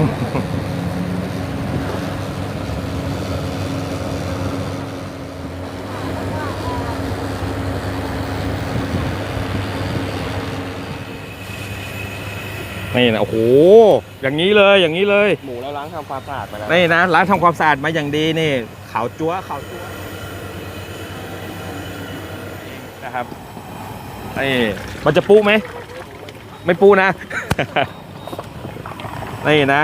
นี่นะโอ้โห อย่างนี้เลยอย่างนี้เลย หมูเราล้างทำความสะอาดไปแล้วนี่นะร้านทำความสะอาดมาอย่างดีนี่ขาวจั๊วขาวจั๊วนะครับนี่มันจะปูไหม ไม่ปูนะ นี่นะ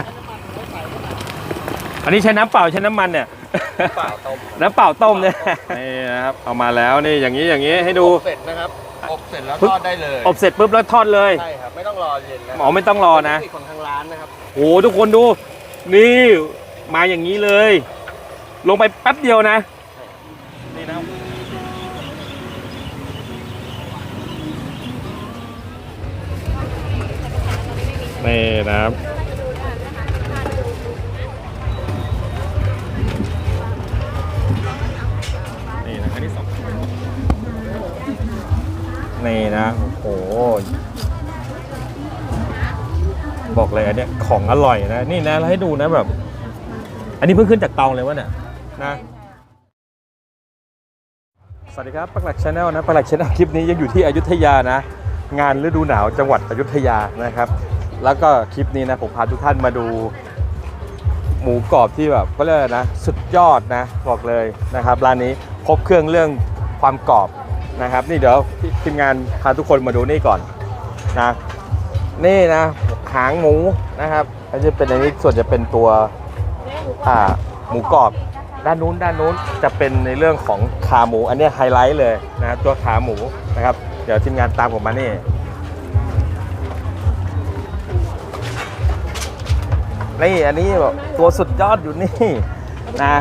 อันนี้ใช้น้ำเปล่าใช้น้ำมันเนี่ย เปล่าต้มน้ำเปล่าต้มเนี่ยนี่นะครับเอามาแล้วนี่อย่างนี้อย่างนี้ให้ดูเสร็จนะครับอบเสร็จแล้วปึ๊บทอดได้เลยอบเสร็จปุ๊บแล้วทอดเลยใช่ครับไม่ต้องรอเย็นนะหมอไม่ต้องรอนะเทคคของทางร้านนะครับโอ้โหทุกคนดู นี่มาอย่างนี้เลย ลงไปแป๊บเดียวนะนี่นะนี่นะครับ ของอร่อยนะ นี่นะเราให้ดูนะแบบ อันนี้เพิ่งขึ้นจากเตาเลยวะเนี่ยนะสวัสดีครับปักหลักชาแนลนะปักหลักชาแนลคลิปนี้ยังอยู่ที่อยุธยานะ งานฤดูหนาวจังหวัดอยุธยานะครับ แล้วก็คลิปนี้นะผมพาทุกท่านมาดู หมูกรอบที่แบบก็เรียกนะ สุดยอดนะบอกเลยนะครับร้านนี้ครบเครื่องเรื่องความกรอบนะครับ นี่เดี๋ยวทีมงานพาทุกคนมาดูนี่ก่อนนะนี่นะหางหมูนะครับอันนี้เป็นอันนี้ส่วนจะเป็นตัวอ่าหมูกรอบด้านนู้นด้านนู้นจะเป็นในเรื่องของขาหมู อันนี้ไฮไลท์เลยนะตัวขาหมูนะครับ เดี๋ยวทีมงานตามผมมานี่นี่อันนี้แบบตัวสุดยอดอยู่นี่นะ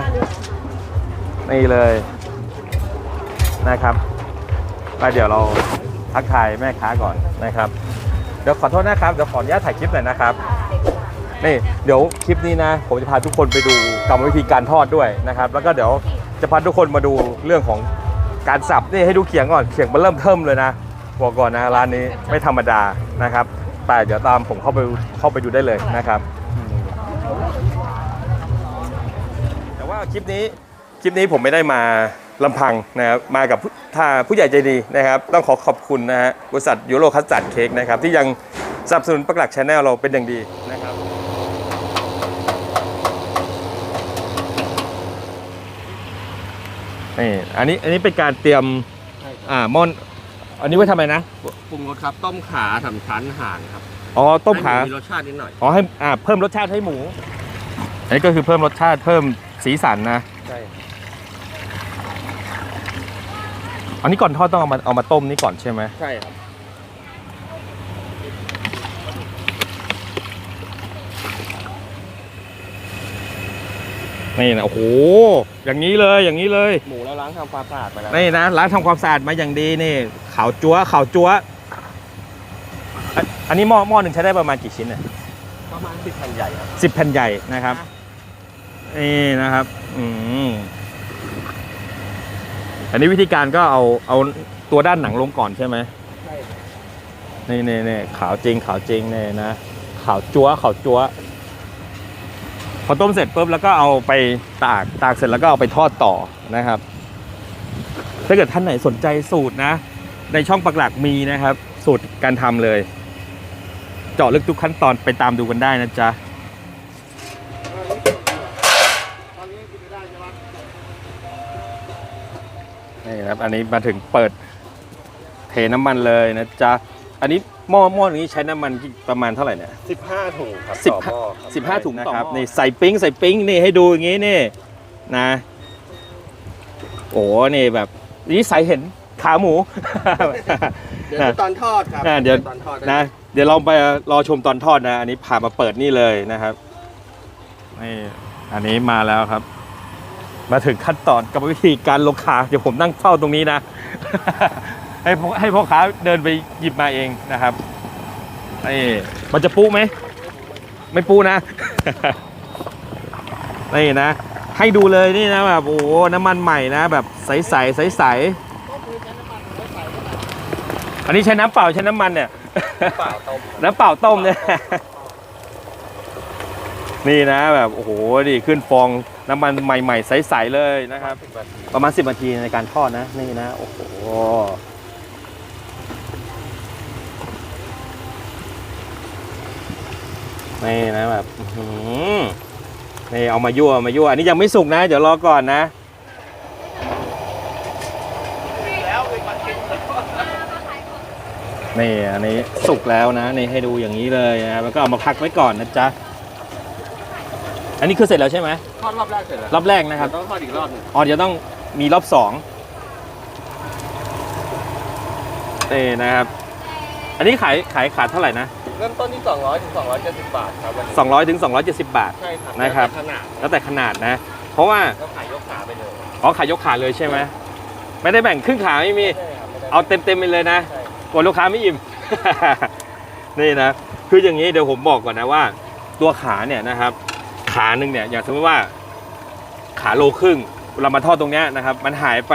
นี่เลยนะครับแล้วเดี๋ยวเราทักทายแม่ค้าก่อนนะครับ เดี๋ยวขอโทษนะครับเดี๋ยวขออนุญาตถ่ายคลิปหน่อยนะครับนี่เดี๋ยวคลิปนี้นะ ผมจะพาทุกคนไปดูกรรมวิธีการทอดด้วยนะครับ แล้วก็เดี๋ยวจะพาทุกคนมาดูเรื่องของการสับนี่ให้ดูเขียงก่อนเขียงมันเริ่มเทิมเลยนะบอกก่อนนะร้านนี้ไม่ธรรมดานะครับแต่เดี๋ยวตามผมเข้าไปเข้าไปดูได้เลยนะครับ แต่ว่าคลิปนี้คลิปนี้ผมไม่ได้มา ลำพังนะครับมากับผู้ถ้าผู้ใหญ่ใจดีนะครับ ต้องขอขอบคุณนะฮะบริษัทยูโรคัสตัดเค้กนะครับ ที่ยังสนับสนุนปักหลักชาแนลเราเป็นอย่างดีนะครับนี่อันนี้อันนี้เป็นการเตรียมใช่ครับอ่าหมอนอันนี้ไว้ทำไมนะ ปรุงรสครับต้มขาสามชั้นห่านครับอ๋อต้มขา ให้หมีรสชาตินิดหน่อย อ๋อให้อ่าเพิ่มรสชาติให้หมู อันนี้ก็คือเพิ่มรสชาติเพิ่มสีสันนะ ใช่ อันนี้ก่อนทอดต้องเอามาเอามาต้มนี่ก่อนใช่ไหมใช่ครับ นี่นะโอ้โห อย่างนี้เลยอย่างนี้เลย หมูเราล้างทำความสะอาดไปแล้วนี่นะร้านทำความสะอาดมาอย่างดีนี่ขาวจั๊วขาวจั๊วอันอันนี้หม้อหม้อหนึ่งใช้ได้ประมาณกี่ชิ้นเนี่ยประมาณสิบแผ่นใหญ่ครับสิบแผ่นใหญ่นะครับนี่นะครับ อืม อันนี้วิธีการก็เอาเอาตัวด้านหนังลงก่อนใช่ไหมใช่นี่นี่นี่ขาวจริงขาวจริงเนี่ยนะขาวจั๊วขาวจั๊วพอต้มเสร็จปุ๊บแล้วก็เอาไปตากตากเสร็จแล้วก็เอาไปทอดต่อนะครับ ถ้าเกิดท่านไหนสนใจสูตรนะ ในช่องปักหลักมีนะครับ สูตรการทำเลย เจาะลึกทุกขั้นตอนไปตามดูกันได้นะจ๊ะ ตอนนี้กินไม่ได้ใช่ไหม นี่ครับ อันนี้มาถึงเปิดเทน้ำมันเลยนะจ๊ะ อันนี้หม้อหม้อนี้ใช้น้ำมันประมาณเท่าไหร่เนี่ยสิบห้าถุงครับสิบต่อหม้อครับสิบห้าถุงนะครับต่อหม้อนี่ใส่ปิ้งใส่ปิ้งนี่ให้ดูอย่างงี้นี่นะ โอ้นี่แบบนี่ใส่เห็นขาหมู เดี๋ยวดูตอนทอดครับอ่าเดี๋ยว ตอนทอดนะเดี๋ยวลองไปรอชมตอนทอดนะ อันนี้พามาเปิดนี่เลยนะครับนี่อันนี้มาแล้วครับ มาถึงขั้นตอนกรรมวิธีการลงขาเดี๋ยวผมนั่งเฝ้าตรงนี้นะ ให้ให้พ่อค้าเดินไปหยิบมาเองนะครับนี่มันจะปูไหม ไม่ปูนะนี่นะ ให้ดูเลยนี่นะแบบโอ้โหน้ำมันใหม่นะ แบบใสใสใสใสอันนี้ใช้น้ำเปล่าใช้น้ำมันเนี่ยเปล่าต้มน้ำเปล่าต้มเนี่ยนี่นะแบบโอ้โหดิขึ้นฟอง น้ำมันใหม่ๆ ใสๆเลยนะครับ ประมาณ 10นาทีในการทอดนะนี่นะโอ้โหนี่นะแบบอื้อหือนี่เอามายั่วมายั่วอันนี้ยังไม่สุกนะ เดี๋ยวรอก่อนนะแล้วเป็นมากินนี่อันนี้สุกแล้วนะนี่ให้ดูอย่างนี้เลยนะแล้วก็เอามาพักไว้ก่อนนะจ๊ะ อันนี้คือเสร็จแล้วใช่ไหมทอดรอบแรกเสร็จแล้วรอบแรกนะครับต้องทอดอีกรอบหนึงอ๋อเดี๋ยวต้องมีรอบสองนี่นะครับ อันนี้ขายขายขาดเท่าไหร่นะเริ่มต้นที่ 200ถึง270 บาทครับวันนี้200ถึง270 บาท ใช่ครับนะครับ แล้วแต่ขนาดแล้วแต่ขนาดนะ เพราะว่าก็ขายยกขาไปเลยอ๋อขายยกขาเลยใช่ไหมไม่ได้แบ่งครึ่งขาไม่มี ใช่ครับไม่ได้เอาเต็มเต็มๆไปเลยนะใช่กลัวลูกค้าไม่อิ่ม นี่นะ คืออย่างนี้เดี๋ยวผมบอกก่อนนะว่า ตัวขาเนี่ยนะครับ ขาหนึ่งเนี่ยอย่างสมมติว่าขาโลครึ่งเวลามาทอดตรงเนี้ยนะครับ มันหายไป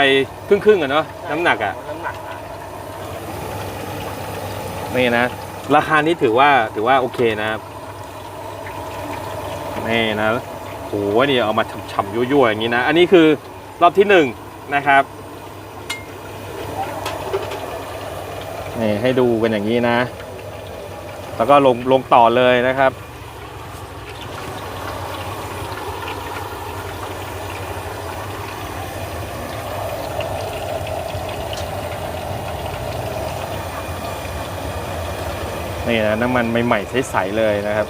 ครึ่งครึ่งๆอะเนาะน้ำหนักอะน้ำหนักหายนี่นะ ราคานี้ถือว่าถือว่าโอเคนะครับนี่นะโอ้โหนี่เอามาฉ่ำๆยั่วๆอย่างนี้นะ อันนี้คือรอบที่หนึ่งนะครับนี่ให้ดูกันอย่างนี้นะ แล้วก็ลงลงต่อเลยนะครับ นี่นะน้ำมันใหม่ๆใสๆเลยนะครับ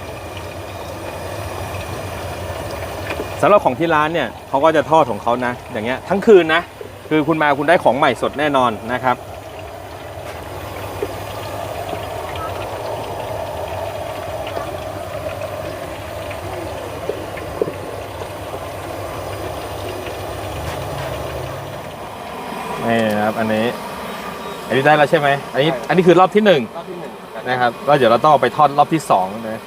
สำหรับของที่ร้านเนี่ยเขาก็จะทอดของเขานะ อย่างเงี้ยทั้งคืนนะ คือคุณมาคุณได้ของใหม่สดแน่นอนนะครับ นี่นะครับ อันนี้ อันนี้ได้แล้วใช่ไหมอันนี้อันนี้คือรอบที่หนึ่ง รอบที่หนึ่ง นะครับก็เดี๋ยวเราต้องเอาไปทอดรอบที่สองนะ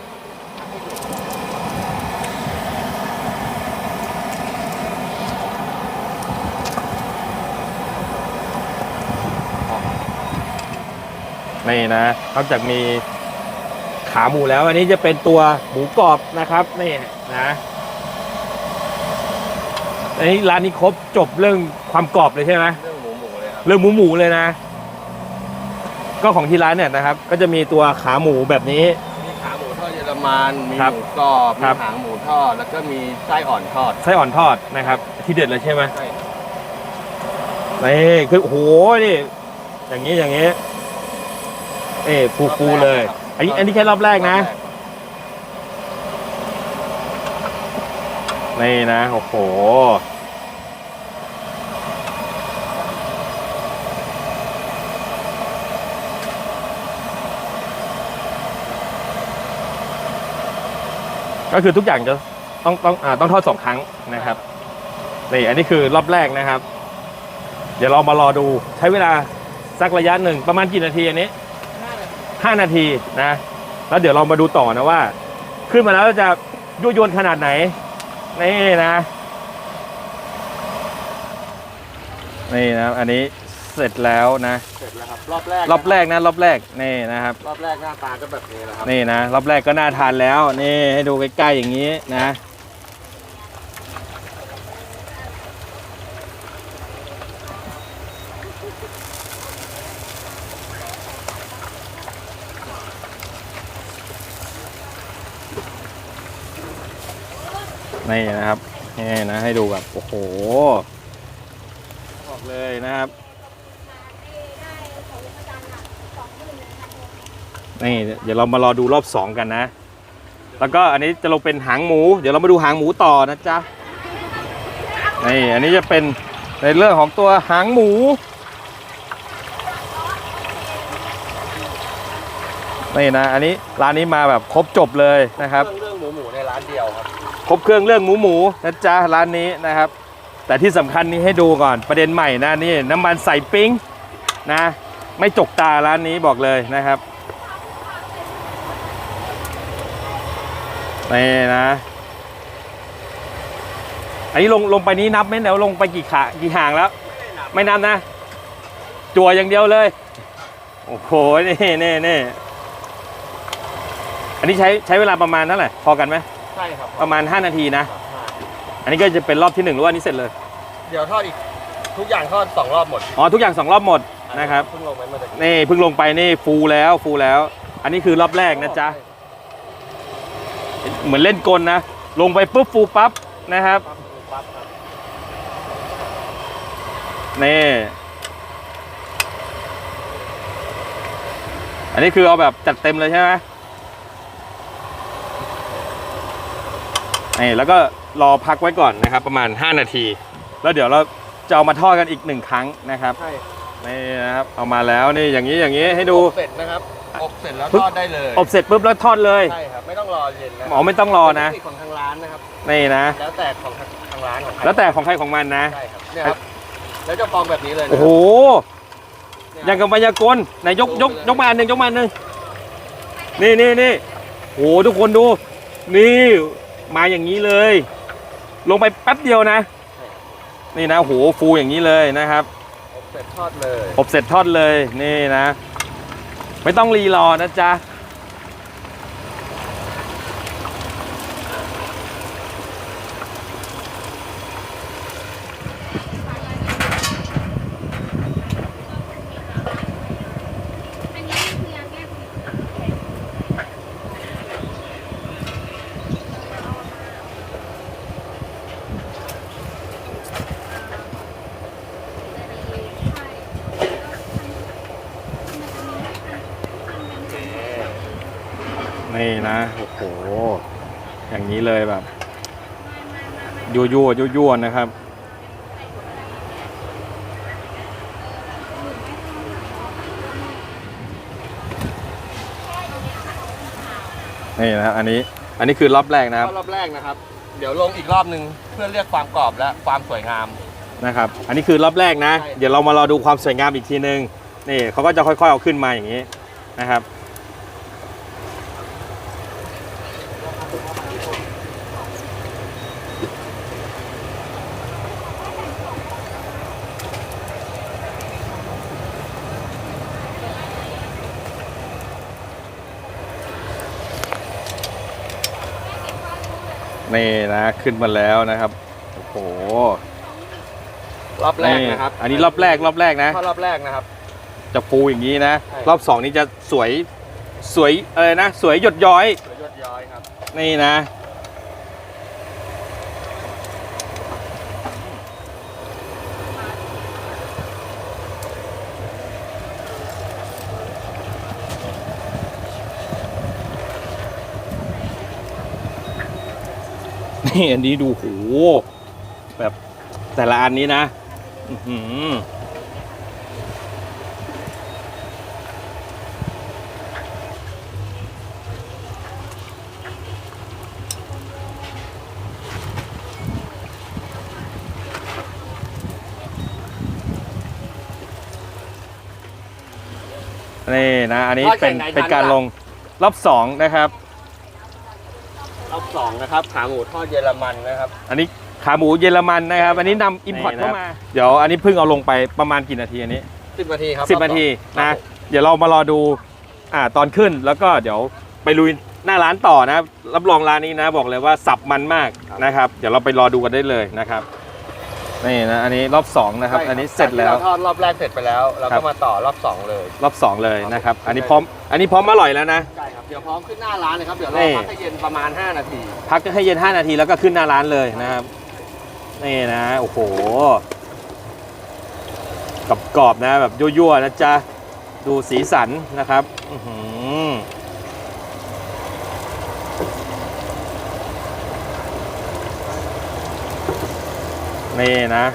นี่นะนอกจากมีขาหมูแล้วอันนี้จะเป็นตัวหมูกรอบนะครับนี่นะอันนี้ร้านนี้ครบจบเรื่องความกรอบเลยใช่ไหมเรื่องหมูหมูเลยครับเรื่องหมูหมูเลยนะ ก็ของที่ร้านเนี่ยนะครับก็จะมีตัวขาหมูแบบนี้ มีขาหมูทอดเยอรมันมีครับหมูกรอบครัมีบหางหมูทอด แล้วก็มีไส้อ่อนทอดไส้อ่อนทอดนะครับ ที่เด็ดเลยใช่ไหมใช่นี่คือโอ้โหนี่อย่างนี้อย่างนี้เอ้ฟูฟูๆเลยอันนี้อันนี้แค่รอบแรกนะ นี่นะโอ้โห ก็คือทุกอย่างจะต้องต้องอ่าต้องทอดสองครั้งนะครับนี่อันนี้คือรอบแรกนะครับ เดี๋ยวเรามารอดูใช้เวลาสักระยะหนึ่งประมาณกี่นาทีอันนี้ห้านาทีนะ แล้วเดี๋ยวเรามาดูต่อนะว่า ขึ้นมาแล้วจะยั่วยวนขนาดไหนนี่นะนี่นะอันนี้ เสร็จแล้วนะ เสร็จแล้วครับ รอบแรกรอบแรกนะรอบแรกนี่นะครับ รอบแรกหน้าตาก็แบบนี้แหละครับ นี่นะรอบแรกก็น่าทานแล้วนี่ให้ดูใกล้ๆอย่างนี้นะนี่นะครับนี่นะให้ดูแบบโอ้โหบอกเลยนะครับ นี่เดี๋ยวเรามารอดูรอบสองกันนะ แล้วก็อันนี้จะลงเป็นหางหมู เดี๋ยวเรามาดูหางหมูต่อนะจ๊ะนี่อันนี้จะเป็นในเรื่องของตัวหางหมู นี่นะ อันนี้ร้านนี้มาแบบครบจบเลยนะครับเรื่องเรื่องหมูหมูในร้านเดียวครับ ครบเครื่องเรื่องหมูหมูนะจ๊ะร้านนี้นะครับ แต่ที่สำคัญนี้ให้ดูก่อนประเด็นใหม่นะนี่น้ำมันใส่ปิ้งนะ ไม่จกตาร้านนี้บอกเลยนะครับ นี่นะ อันนี้ลงลงไปนี้นับไหมแล้วลงไปกี่ขากี่ห่างแล้ว ไม่นับนะ จั่วอย่างเดียวเลย โอ้โหนี่นี่นี่อันนี้ใช้ใช้เวลาประมาณเท่าไหร่พอกันไหมใช่ครับประมาณ 5 นาทีนะ อันนี้ก็จะเป็นรอบที่1หรือว่าอันนี้เสร็จเลย เดี๋ยวทอดอีกทุกอย่างทอดสองรอบหมด อ๋อทุกอย่าง2รอบหมดนะครับเพิ่งลงไปเมื่อตะกี้นี่เพิ่งลงไปนี่ฟูแล้วฟูแล้ว อันนี้คือรอบแรกนะจ๊ะ เหมือนเล่นกลนะ ลงไปปุ๊บฟูปั๊บนะครับปั๊บปั๊บครับนี่อันนี้คือเอาแบบจัดเต็มเลยใช่ไหมนี่แล้วก็รอพักไว้ก่อนนะครับ ประมาณ 5 นาที แล้วเดี๋ยวเราจะเอามาทอดกันอีกหนึ่งครั้งนะครับใช่นี่นะครับเอามาแล้วนี่อย่างนี้อย่างนี้ให้ดูอบเสร็จนะครับ อบเสร็จแล้วปึ๊บทอดได้เลยอบเสร็จปุ๊บแล้วทอดเลยใช่ครับไม่ต้องรอเย็นนะหมอไม่ต้องรอนะเป็เทคคของทางร้านนะครับนี่นะแล้วแต่ของทางร้านของใครแล้วแต่ของใครของมันนะใช่ครับเนี่ยครับแล้วจะฟองแบบนี้เลยนะโอ้โหเนี่อย่างกับมายากลไหนยกยกยกมาอันหนึ่งยกมาอันหนึ่งนี่นี่นี่โอ้โหทุกคนดู นี่มาอย่างนี้เลย ลงไปแป๊บเดียวนะ นี่นะโอ้โหฟูอย่างนี้เลยนะครับอบเสร็จทอดเลยอบเสร็จทอดเลยนี่นะ ไม่ต้องรีรอนะจ๊ะ อันนี้คือยาแก้ปวด นี่นะ โอ้โห อย่างนี้เลยแบบยั่วยั่วยั่วยั่วๆนะครับ นี่นะอันนี้ อันนี้คือรอบแรกนะครับ รอบแรกนะครับ เดี๋ยวลงอีกรอบหนึ่งเพื่อเรียกความกรอบและความสวยงาม นะครับ อันนี้คือรอบแรกนะ ใช่ เดี๋ยวเรามารอดูความสวยงามอีกทีนึง นี่เขาก็จะค่อยๆเอาขึ้นมาอย่างนี้นะครับ นี่นะขึ้นมาแล้วนะครับ โอ้โหรอบแรกนะครับ อันนี้รอบแรกรอบแรกนะทอดรอบแรกนะครับ จะฟูอย่างนี้นะใช่รอบสองนี้จะสวยสวยอะไรนะ สวยหยดย้อย นี่นะ นี่อันนี้ดูโหแบบแต่ละอันนี้นะ อือหือ นี่นะ อันนี้ทอดเป็นไก่ไหนเป็นทานการล่ะลงรอบสองนะครับ รอบสองนะครับขาหมูทอดเยอรมันนะครับ อันนี้ขาหมูเยอรมันนะครับ อันนี้นำอิมพอร์ตนี่นะ เข้ามา เดี๋ยวอันนี้เพิ่งเอาลงไปประมาณกี่นาทีอันนี้10นาทีครับสิบรอบนาทีสองนะครับเดี๋ยวเรามารอดูอ่าตอนขึ้นแล้วก็เดี๋ยวไปลุยหน้าร้านต่อนะรับรองร้านนี้นะบอกเลยว่าสับมันมากนะครับ เดี๋ยวเราไปรอดูกันได้เลยนะครับ นี่นะอันนี้รอบสองนะครับใช่อันนี้เสร็จแล้วจากที่าทอดรอบแรกเสร็จไปแล้วเราครัก็บ มาต่อรอบสองเลย รอบสองเลยนะครับ อันนี้พร้อม อันนี้พร้อมอร่อยแล้วนะ ใช่ครับ เดี๋ยวพร้อมขึ้นหน้าร้านเลยครับ เดี๋ยวรนี่อพักให้เย็นประมาณ 5 นาที พักให้เย็น 5 นาทีแล้วก็ขึ้นหน้าร้านเลยนะครับ นี่นะ โอ้โหกรอบๆนะแบบยั่วๆนะจ๊ะ ดูสีสันนะครับ อื้อหือ นี่นะ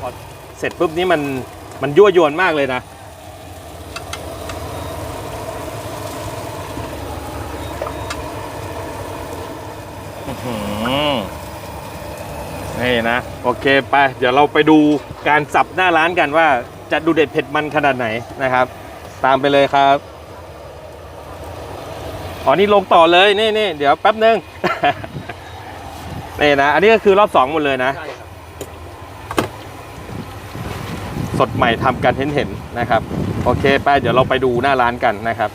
พอเสร็จปุ๊บนี่มันมันยั่วยวนมากเลยนะนี่นะ โอเคไป เดี๋ยวเราไปดูการสับหน้าร้านกันว่าจะดูเด็ดเผ็ดมันขนาดไหนนะครับ ตามไปเลยครับ อ๋อนี่ลงต่อเลยนี่นี่เดี๋ยวแป๊บนึง นี่นะ อันนี้ก็คือรอบสองหมดเลยนะ ใช่ครับสดใหม่ทำกันเห็นเห็นๆนะครับ โอเคไปเดี๋ยวเราไปดูหน้าร้านกันนะครับ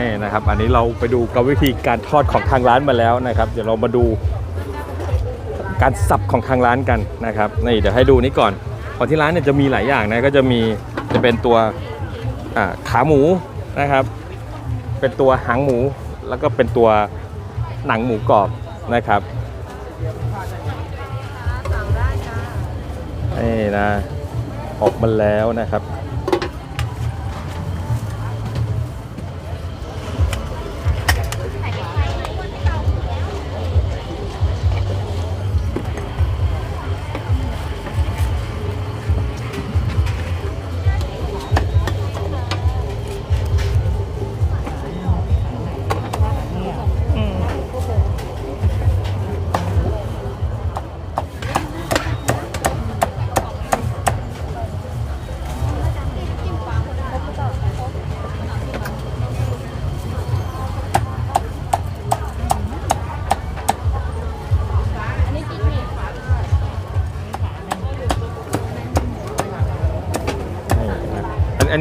นี่นะครับ อันนี้เราไปดูกรรวิธีการทอดของทางร้านมาแล้วนะครับ เดี๋ยวเรามาดูการสับของทางร้านกันนะครับนี่เดี๋ยวให้ดูนี้ก่อนของที่ร้านเนี่ยจะมีหลายอย่างนะก็จะมีจะเป็นตัวขาหมูนะครับ เป็นตัวหางหมูแล้วก็เป็นตัวหนังหมูกรอบนะครับนี่นะออกมาแล้วนะครับ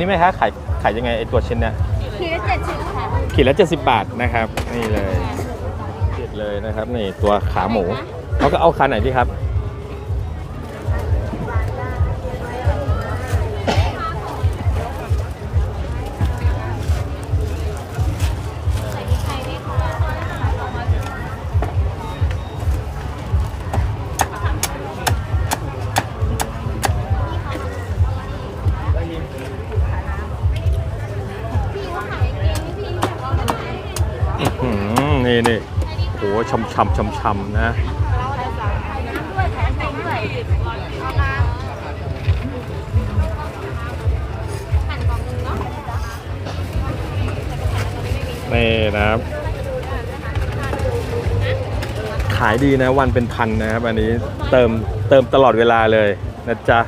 อันอันนี้ไหมคะขายขายยังไงไอตัวชิ้นเนี่ยทีละเจ็ดสิบค่ะขีดละ70 บาทนะครับ นี่เลยเด็ดเลยนะครับนี่ตัวขาหมูเขาก็เอาคันไหนดีครับ ชำชำชำชำนะด้วยแถมผมด้วยเอามาหั่นกล่องนึงเนาะนี่นะครับ ขายดีนะวันเป็นพันนะครับ อันนี้เติมเติมตลอดเวลาเลยนะจ๊ะ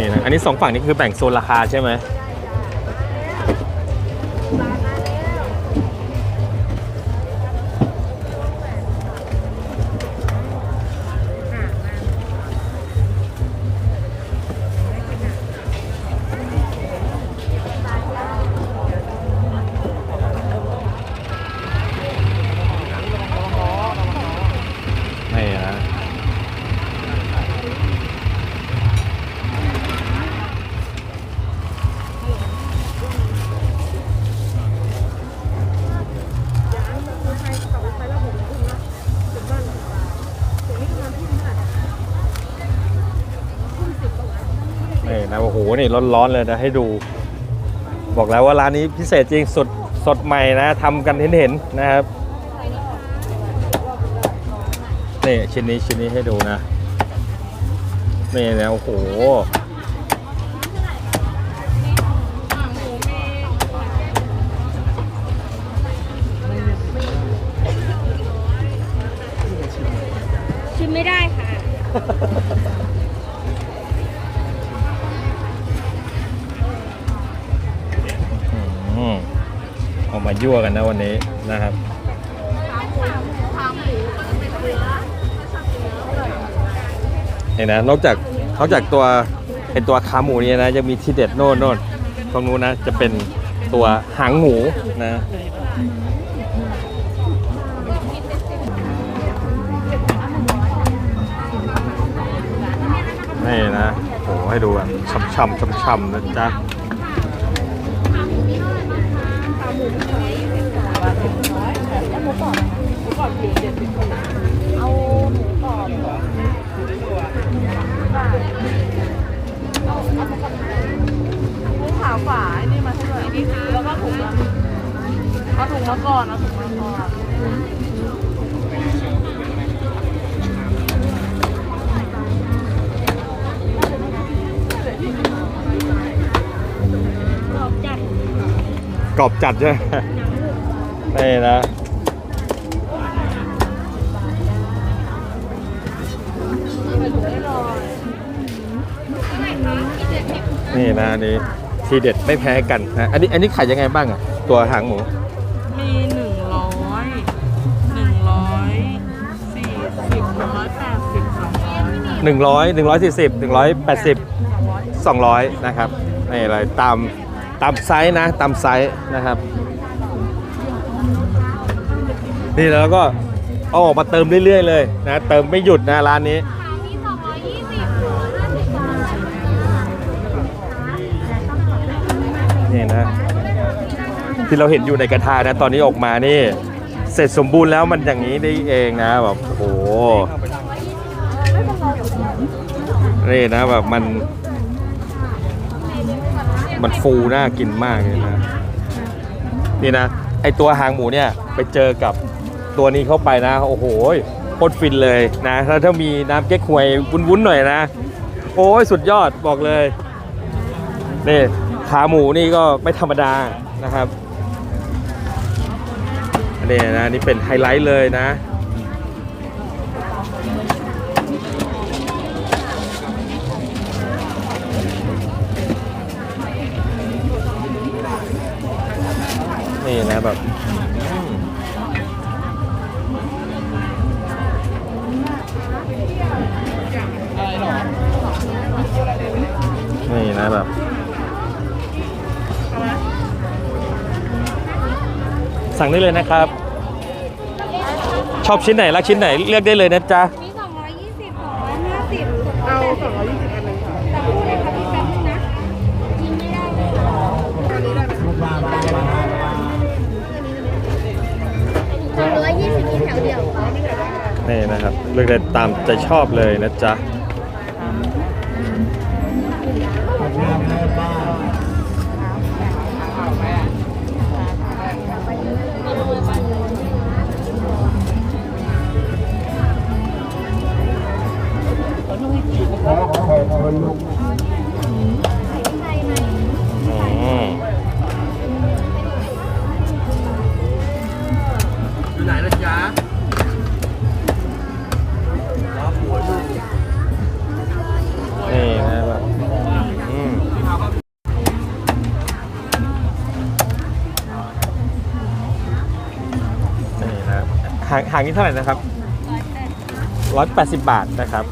นี่นะอันนี้สองฝั่งนี้คือแบ่งโซนราคาใช่ไหม นี่นะโอ้โหนี่ร้อนๆเลยนะให้ดู บอกแล้วว่าร้านนี้พิเศษจริงสดสดใหม่นะทำกันเห็นๆนะครับนี่ชิ้นนี้ชิ้นนี้ให้ดูนะนี่นะโอ้โห ยั่วกันนะวันนี้นะครับนี่นนะนอกจากนอกจากตัวไอตัวขาหมูเนี่ยนะจะมีที่เด็ดโน่นโน่นตรงนู้นนะจะเป็นตัวหางหมูนะนี่นะโอ้ให้ดูแบบช่ำๆช่ำๆนะจ๊ะ เอาหมูอบขาวฝาไอ้นี่มาให้ด้วยแล้วก็ถุงละเอาถุงมาก่อนเอาถุงมาก่อนกรอบจัดใช่ไหมนี่นะ นี่นะอันนี้ทีเด็ดไม่แพ้กันนะอันนี้อันนี้ขายยังไงบ้างอะตัวหางหมูมีหนึ่งร้อยหนึ่งร้อยสี่สิบหนึ่งร้อยแปดสิบสองร้อย100 140 180 200นะครับนี่อะไรตามตามไซส์นะตามไซส์นะครับ นี่แล้วก็เอาออกมาเติมเรื่อยๆเลยนะเติมไม่หยุดนะร้านนี้ นี่นะ ที่เราเห็นอยู่ในกระทะนะตอนนี้ออกมานี่ เสร็จสมบูรณ์แล้วมันอย่างนี้ได้เองนะแบบโอ้โหนี่นะแบบมัน มันฟูน่ากินมากเลยนะนี่นะไอตัวหางหมูเนี่ยไปเจอกับตัวนี้เข้าไปนะโอ้โหโคตรฟินเลยนะแล้วถ้ามีน้ำเก๊กฮวยวุ้นๆหน่อยนะ โอ้ยสุดยอดบอกเลยนี่ ขาหมูนี่ก็ไม่ธรรมดานะครับอันนี้นะนี่เป็นไฮไลท์เลยนะนี่นะแบบนี่นะแบบ สั่งได้เลยนะครับ ชอบชิ้นไหนรักชิ้นไหนเลือกได้เลยนะจ๊ะมีสองร้อยยี่สิบสองร้อยห้าสิบเอาสองร้อยยี่สิบอันหนึ่งค่ะแต่พูดเลยค่ะพี่แป๊บนึงนะกินไม่ได้เลยสองร้อยยี่สิบมีแถวเดียวนี่นะครับ เลือกได้ตามใจชอบเลยนะจ๊ะ ห่างห่างนี้เท่าไหร่นะครับร้อยแปดสิบบาทนะครับ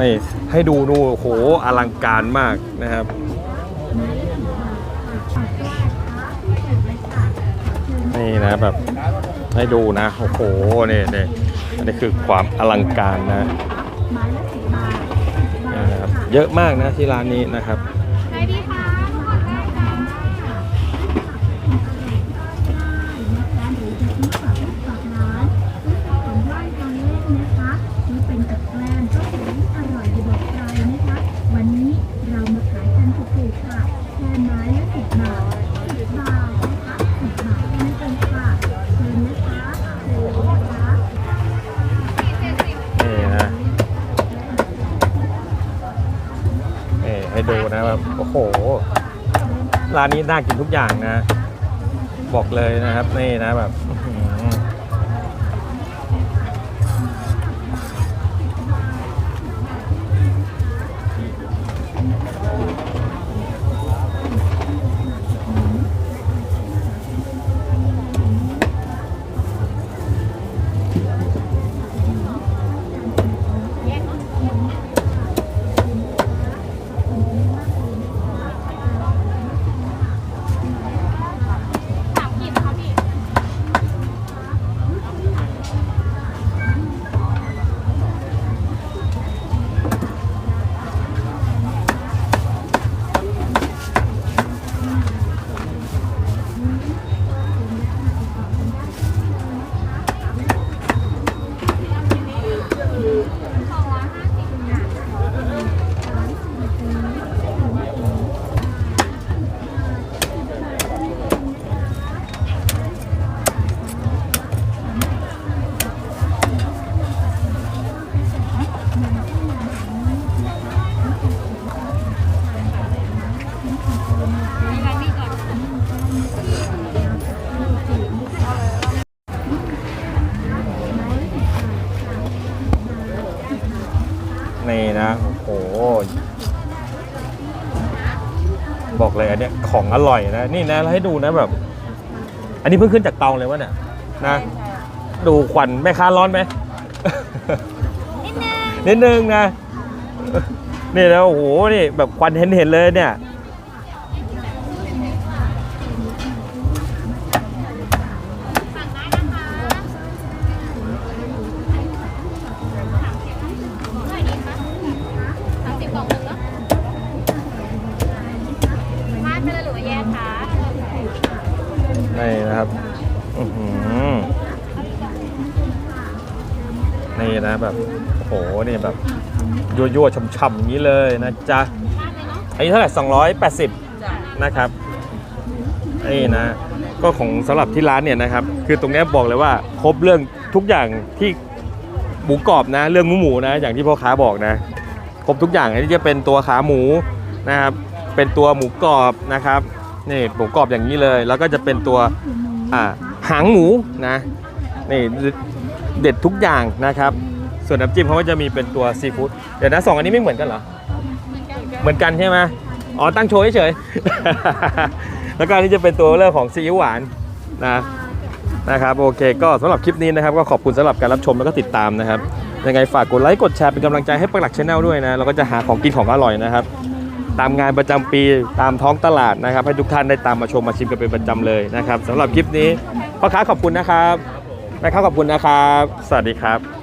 นี่ให้ดูดูโอ้โหอลังการมากนะครับนี่นะแบบให้ดูนะโอ้โหนี่นี่อันนี้คือความอลังการนะนะครับเยอะมากนะที่ร้านนี้นะครับ ดูนะแบบโอ้โห ร้านนี้น่ากินทุกอย่างนะ บอกเลยนะครับนี่นะแบบ องอร่อยนะนี่นะให้ดูนะแบบ อันนี้เพิ่งขึ้นจากเตาเลยวะเนี่ยนะ ดูควันแม่ค้าร้อนไหม นิดนึงนะนี่แล้วโอ้โหนี่แบบควันเห็นเห็นๆเลยเนี่ย ยั่วๆช่ำๆอย่างนี้เลยนะจ๊ะวาดเลยเนาะอันนี้เท่าไหร่280 นะครับนี่นะ ก็ของสำหรับที่ร้านเนี่ยนะครับ คือตรงเนี้ยบอกเลยว่าครบเรื่องทุกอย่างที่หมูกรอบนะ เรื่องหมูหมูนะ อย่างที่พ่อค้าบอกนะ ครบทุกอย่างอันนี้จะเป็นตัวขาหมูนะครับ เป็นตัวหมูกรอบนะครับนี่หมูกรอบอย่างนี้เลย แล้วก็จะเป็นตัวอ่าหางหมูนะนี่เด็ดทุกอย่างนะครับ ส่วนน้ำจิ้มเขาก็จะมีเป็นตัวซีฟู้ดเดี๋ยวนะสองอันนี้ไม่เหมือนกันเหรอ เหมือนกันใช่ไหมอ๋อตั้งโชว์เฉยๆ แล้วก็อันนี้จะเป็นตัวเรื่องของซีอิ๊วหวานนะนะครับโอเค ก็สำหรับคลิปนี้นะครับ ก็ขอบคุณสำหรับการรับชมแล้วก็ติดตามนะครับยังไงฝากกดไลค์กดแชร์เป็นกำลังใจให้ปักหลักชาแนลด้วยนะเราก็จะหาของกินของอร่อยนะครับ ตามงานประจำปีตามท้องตลาดนะครับ ให้ทุกท่านได้ตามมาชมมาชิมกันเป็นประจำเลยนะครับสำหรับคลิปนี้พ่อค้าขอบคุณนะครับแม่ค้าขอบคุณนะครับ สวัสดีครับ